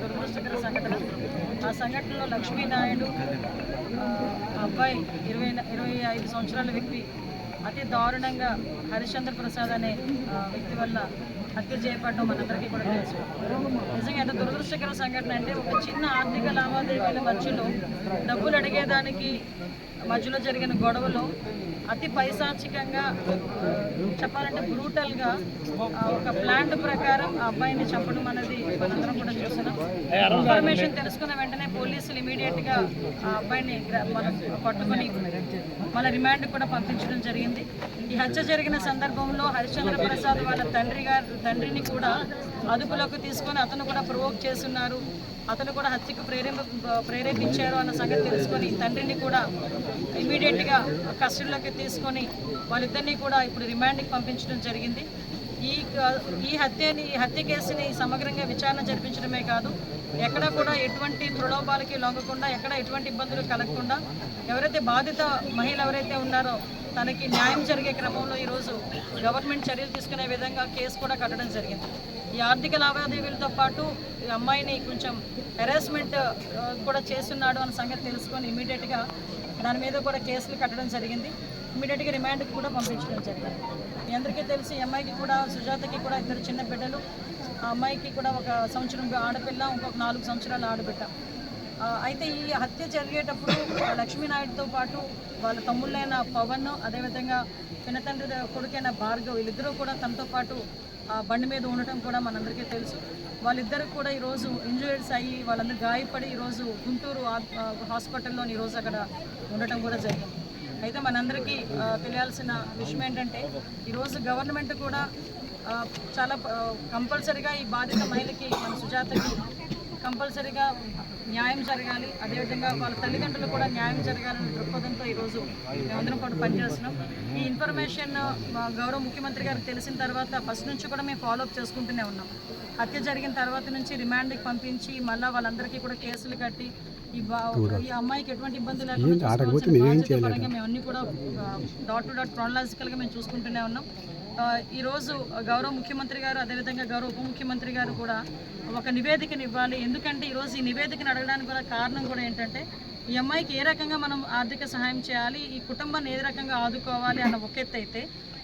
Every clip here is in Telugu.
దురదృష్టకర సంఘటన. ఆ సంఘటనలో లక్ష్మీనాయుడు అబ్బాయి ఇరవై ఇరవై ఐదు సంవత్సరాల వ్యక్తి అతి దారుణంగా హరిశ్చంద్ర ప్రసాద్ అనే వ్యక్తి వల్ల హత్య చేయబడడం మనందరికీ కూడా తెలుసు. నిజంగా ఎంత దురదృష్టకర సంఘటన అంటే ఒక చిన్న ఆర్థిక లావాదేవీల మధ్యలో డబ్బులు అడిగేదానికి మధ్యలో జరిగిన గొడవలో అతి పైశాచికంగా చెప్పాలంటే బ్రూటల్గా ఒక ప్లాంట్ ప్రకారం ఆ అబ్బాయిని చంపడం అనేది మనందరం కూడా చూస్తున్నాం. ఇన్ఫర్మేషన్ తెలుసుకున్న వెంటనే పోలీసులు ఇమీడియట్గా ఆ అబ్బాయిని మనం పట్టుకొని మన రిమాండ్ కూడా పంపించడం జరిగింది. ఈ హత్య జరిగిన సందర్భంలో హరిశ్చంద్ర ప్రసాద్ వాళ్ళ తండ్రి గారు తండ్రిని కూడా అదుపులోకి తీసుకొని అతను కూడా ప్రొవోక్ చేస్తున్నారు. అతను కూడా హత్యకు ప్రేరేప ప్రేరేపించారు అన్న సంగతి తెలుసుకొని తండ్రిని కూడా ఇమీడియట్గా కస్టడీలోకి తీసుకొని వాళ్ళిద్దరినీ కూడా ఇప్పుడు రిమాండ్కి పంపించడం జరిగింది. ఈ ఈ హత్యని ఈ హత్య కేసుని సమగ్రంగా విచారణ జరిపించడమే కాదు ఎక్కడ కూడా ఎటువంటి ప్రలోభాలకి లొంగకుండా ఎక్కడ ఎటువంటి ఇబ్బందులు కలగకుండా ఎవరైతే బాధిత మహిళ ఎవరైతే ఉన్నారో తనకి న్యాయం జరిగే క్రమంలో ఈరోజు గవర్నమెంట్ చర్యలు తీసుకునే విధంగా కేసు కూడా కట్టడం జరిగింది. ఈ ఆర్థిక లావాదేవీలతో పాటు ఈ అమ్మాయిని కొంచెం హెరాస్మెంట్ కూడా చేస్తున్నాడు అన్న సంగతి తెలుసుకొని ఇమీడియట్గా దాని మీద కూడా కేసులు కట్టడం జరిగింది. ఇమీడియట్గా రిమాండ్కి కూడా పంపించడం జరిగింది. మీ అందరికీ తెలిసి అమ్మాయికి కూడా సుజాతకి కూడా ఇద్దరు చిన్న బిడ్డలు. ఆ అమ్మాయికి కూడా ఒక సంవత్సరం ఆడపిల్ల ఇంకొక నాలుగు సంవత్సరాలు ఆడబిడ్డ. అయితే ఈ హత్య జరిగేటప్పుడు లక్ష్మీనాయుడుతో పాటు వాళ్ళ తమ్ముళ్ళైన పవన్ అదేవిధంగా పినతండ్రి కొడుకైన భార్గవ్ వీళ్ళిద్దరూ కూడా తనతో పాటు ఆ బండి మీద ఉండటం కూడా మనందరికీ తెలుసు. వాళ్ళిద్దరు కూడా ఈరోజు ఇంజూరీస్ అయ్యి వాళ్ళందరూ గాయపడి ఈరోజు గుంటూరు హాస్పిటల్లో ఈరోజు అక్కడ ఉండటం కూడా జరిగింది. అయితే మనందరికీ తెలియాల్సిన విషయం ఏంటంటే ఈరోజు గవర్నమెంట్ కూడా చాలా కంపల్సరిగా ఈ బాధిత మహిళకి మన సుజాతకి కంపల్సరీగా న్యాయం జరగాలి. అదేవిధంగా వాళ్ళ తల్లిదండ్రులు కూడా న్యాయం జరగాలనే దృక్పథంతో ఈరోజు మేమందరం కూడా పనిచేస్తున్నాం. ఈ ఇన్ఫర్మేషన్ గౌరవ ముఖ్యమంత్రి గారికి తెలిసిన తర్వాత ఫస్ట్ నుంచి కూడా మేము ఫాలోఅప్ చేసుకుంటూనే ఉన్నాం. హత్య జరిగిన తర్వాత నుంచి రిమాండ్కి పంపించి మళ్ళీ వాళ్ళందరికీ కూడా కేసులు కట్టి ఈ బా ఈ అమ్మాయికి ఎటువంటి ఇబ్బంది లేకుండా మేము అన్ని కూడా డాట్ టు డాట్ క్రానలాజికల్గా మేము చూసుకుంటూనే ఉన్నాం. ఈరోజు గౌరవ ముఖ్యమంత్రి గారు అదేవిధంగా గౌరవ ఉప ముఖ్యమంత్రి గారు కూడా ఒక నివేదికను ఇవ్వాలి. ఎందుకంటే ఈరోజు ఈ నివేదికను అడగడానికి కూడా కారణం కూడా ఏంటంటే ఈ అమ్మాయికి ఏ రకంగా మనం ఆర్థిక సహాయం చేయాలి ఈ కుటుంబాన్ని ఏ రకంగా ఆదుకోవాలి అన్న ఒక ఎత్తు అయితే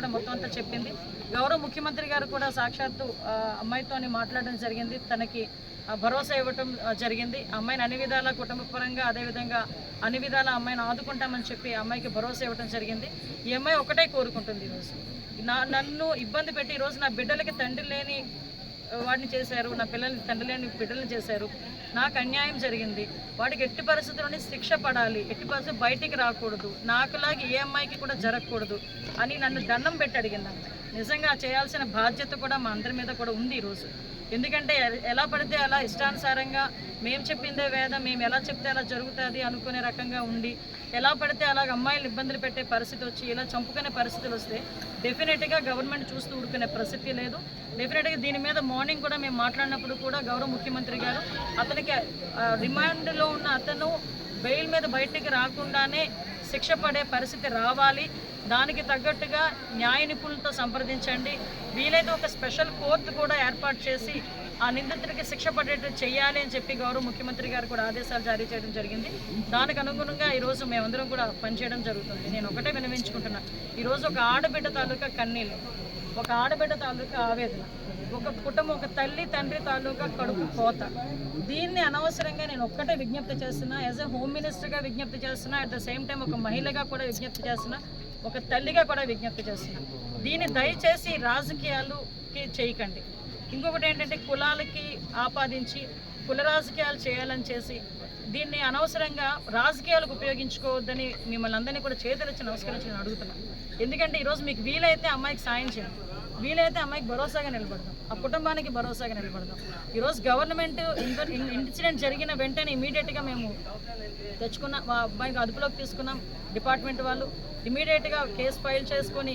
కూడా మొత్తం అంతా చెప్పింది. గౌరవ ముఖ్యమంత్రి గారు కూడా సాక్షాత్తు అమ్మాయితోని మాట్లాడడం జరిగింది. తనకి భరోసా ఇవ్వటం జరిగింది. అమ్మాయిని అన్ని విధాల కుటుంబ పరంగా అదేవిధంగా అన్ని విధాల అమ్మాయిని ఆదుకుంటామని చెప్పి అమ్మాయికి భరోసా ఇవ్వటం జరిగింది. ఈ అమ్మాయి ఒకటే కోరుకుంటుంది ఈరోజు నా నన్ను ఇబ్బంది పెట్టి ఈరోజు నా బిడ్డలకి తండ్రి లేని వాడిని చేశారు. నా పిల్లల్ని తండ్రి లేని బిడ్డలను చేశారు. నాకు అన్యాయం జరిగింది. వాడికి ఎట్టి పరిస్థితుల్లోనే శిక్ష పడాలి. ఎట్టి పరిస్థితి బయటికి రాకూడదు. నాకులాగా ఏ అమ్మాయికి కూడా జరగకూడదు అని నన్ను దండం పెట్టి అడిగింది నిజంగా చేయాల్సిన బాధ్యత కూడా మా అందరి మీద కూడా ఉంది ఈరోజు. ఎందుకంటే ఎలా పడితే అలా ఇష్టానుసారంగా మేము చెప్పిందే వేదం మేము ఎలా చెప్తే అలా జరుగుతుంది అనుకునే రకంగా ఉండి ఎలా పడితే అలాగ అమ్మాయిలు ఇబ్బందులు పెట్టే పరిస్థితి వచ్చి ఇలా చంపుకునే పరిస్థితులు వస్తే డెఫినెట్గా గవర్నమెంట్ చూస్తూ ఊరుకునే ప్రసిద్ధి లేదు. డెఫినెట్గా దీని మీద మార్నింగ్ కూడా మేము మాట్లాడినప్పుడు కూడా గౌరవ ముఖ్యమంత్రి గారు అతనికి రిమాండ్లో ఉన్న అతను బెయిల్ మీద బయటికి రాకుండానే శిక్ష పడే పరిస్థితి రావాలి. దానికి తగ్గట్టుగా న్యాయ నిపుణులతో సంప్రదించండి. వీలైతే ఒక స్పెషల్ కోర్టు కూడా ఏర్పాటు చేసి ఆ నిందితుడికి శిక్ష పడేట్టు చేయాలి అని చెప్పి గౌరవ ముఖ్యమంత్రి గారు కూడా ఆదేశాలు జారీ చేయడం జరిగింది. దానికి అనుగుణంగా ఈరోజు మేమందరం కూడా పనిచేయడం జరుగుతుంది. నేను ఒకటే వినవించుకుంటున్నా ఈరోజు ఒక ఆడబిడ్డ తాలూకా కన్నీళ్ళు ఒక ఆడబిడ్డ తాలూకా ఆవేదన ఒక కుటుంబం ఒక తల్లి తండ్రి తాలూకా కడుపు కోత. దీన్ని అనవసరంగా నేను ఒక్కటే విజ్ఞప్తి చేస్తున్నా. యాజ్ ఎ హోమ్ మినిస్టర్గా విజ్ఞప్తి చేస్తున్నా. అట్ ద సేమ్ టైం ఒక మహిళగా కూడా విజ్ఞప్తి చేస్తున్నా. ఒక తల్లిగా కూడా విజ్ఞప్తి చేస్తున్నా. దీన్ని దయచేసి రాజకీయాలుకి చేయకండి. ఇంకొకటి ఏంటంటే కులాలకి ఆపాదించి కుల రాజకీయాలు చేయాలని చేసి దీన్ని అనవసరంగా రాజకీయాలకు ఉపయోగించుకోవద్దని మిమ్మల్ని అందరినీ కూడా చేతులెచ్చి నమస్కరించి నేను అడుగుతున్నాను ఎందుకంటే ఈరోజు మీకు వీలైతే అమ్మాయికి సాయం చేయండి. వీలైతే అమ్మాయికి భరోసాగా నిలబడదాం. ఆ కుటుంబానికి భరోసాగా నిలబడదాం. ఈరోజు గవర్నమెంట్ ఇన్సిడెంట్ జరిగిన వెంటనే ఇమీడియట్గా మేము తెచ్చుకున్న మా అబ్బాయికి అదుపులోకి తీసుకున్నాం. డిపార్ట్మెంట్ వాళ్ళు ఇమీడియట్గా కేసు ఫైల్ చేసుకొని